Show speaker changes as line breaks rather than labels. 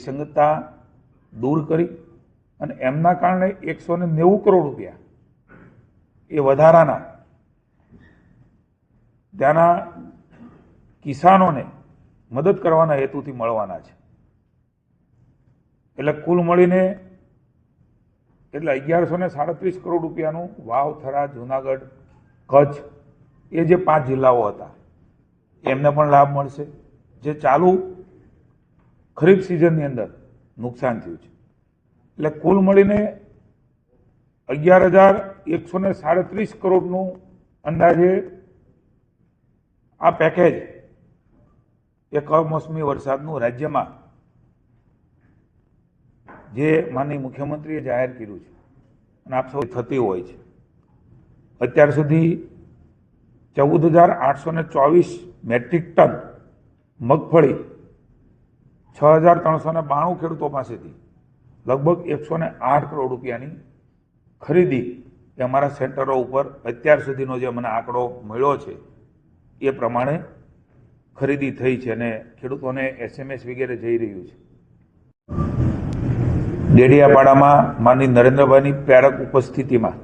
વિસંગતતા દૂર કરી અને એમના કારણે એકસો ને નેવું કરોડ રૂપિયા એ વધારાના ત્યાંના કિસાનોને મદદ કરવાના હેતુથી મળવાના છે. એટલે કુલ મળીને એટલે અગિયારસો ને સાડત્રીસ કરોડ રૂપિયાનું વાવ થરા જુનાગઢ, કચ્છ એ જે પાંચ જિલ્લાઓ હતા, એમને પણ લાભ મળશે. જે ચાલુ ખરીફ સિઝનની અંદર નુકસાન થયું છે. એટલે કુલ મળીને અગિયાર હજાર એકસો ને સાડત્રીસ કરોડનું અંદાજે આ પેકેજ એ કમોસમી વરસાદનું રાજ્યમાં જે માનનીય મુખ્યમંત્રીએ જાહેર કર્યું છે અને આપ સૌ થતી હોય છે. અત્યાર સુધી ચૌદ હજાર આઠસો ને ચોવીસ મેટ્રિક ટન મગફળી છ હજાર ત્રણસો ને બાણું ખેડૂતો પાસેથી લગભગ એકસો ને આઠ કરોડ રૂપિયાની ખરીદી એ અમારા સેન્ટરો ઉપર અત્યાર સુધીનો જે મને આંકડો મળ્યો છે, એ પ્રમાણે ખરીદી થઈ છે અને ખેડૂતોને એસએમએસ વગેરે જઈ રહ્યું છે. ડેડિયાપાડામાં માનની નરેન્દ્રભાઈની પ્રેરક ઉપસ્થિતિમાં